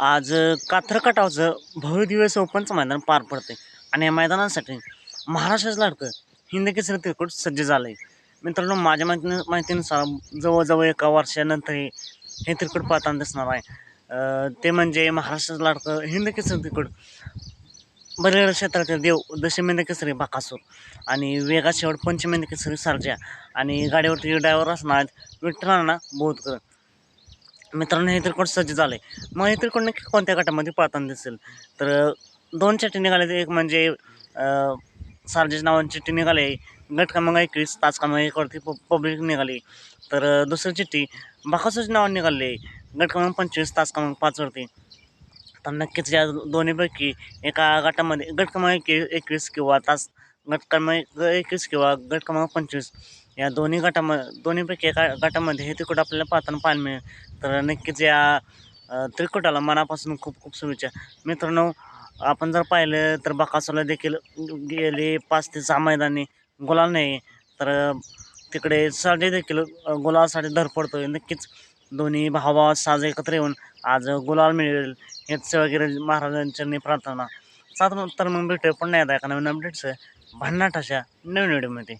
आज कातरकाटावचं भव्य दिवस ओपनचं मैदान पार पडते आणि या मैदानासाठी महाराष्ट्राचं लाडकं हिंद केसरी क्रिकेट सज्ज झालं आहे मित्रांनो माझ्या माहिती माहितीनुसार जवळजवळ एका वर्षानंतर हे हे पाहताना दिसणार आहे. ते म्हणजे महाराष्ट्राचं लाडकं हिंद केसरी क्रिकेट बरेड क्षेत्रातील देव दशमेंद केसरी बाकासूर आणि वेगा शेवट पंचमेंद केसरी सारजा आणि गाडीवरती ड्रायव्हर असणार आहेत विठ्ठलांना बोधकर. मित्रांनो हे त्रिकोण सज्ज झालं आहे मग हे त्रिकोण नक्की कोणत्या गटामध्ये पाहताना दिसेल? तर दोन चिठ्ठी निघाले एक म्हणजे अं, सार्जेस नावाची चिठ्ठी निघाली गट क्रमांक एकवीस तास क्रमांक एकवरती प पब्लिक निघाली तर दुसरी चिठ्ठी बाकासूरच्या नावाने निघाली गट क्रमांक पंचवीस तास क्रमांक पाचवरती तर नक्कीच या दोन्हीपैकी एका गटामध्ये गट क्रमांक एकवीस किंवा तास गट क्रमांक एकवीस किंवा गट क्रमांक पंचवीस. या दोन्ही गटामध्ये दोन्हीपैकी एका गटामध्ये हे तिकूट आपल्याला पाहताना पाहायला मिळेल. तर नक्कीच या त्रिकुटाला मनापासून खूप खूप शुभेच्छा. मित्रांनो आपण जर पाहिलं तर बकासूरला देखील गेले पाच ते सहा मैदानी गुलाल नाही. तर तिकडे साडे देखील गुलालसाठी धर धडपडतोय नक्कीच दोन्ही भावा साज एकत्र येऊन आज गुलाल मिळेल. हेच वगैरे महाराजांच्या प्रार्थना. सात तर मग भेटूया पण नाही आता एका नवीन अपडेट्स भन्नाट अशा नवीन व्हिडिओमध्ये.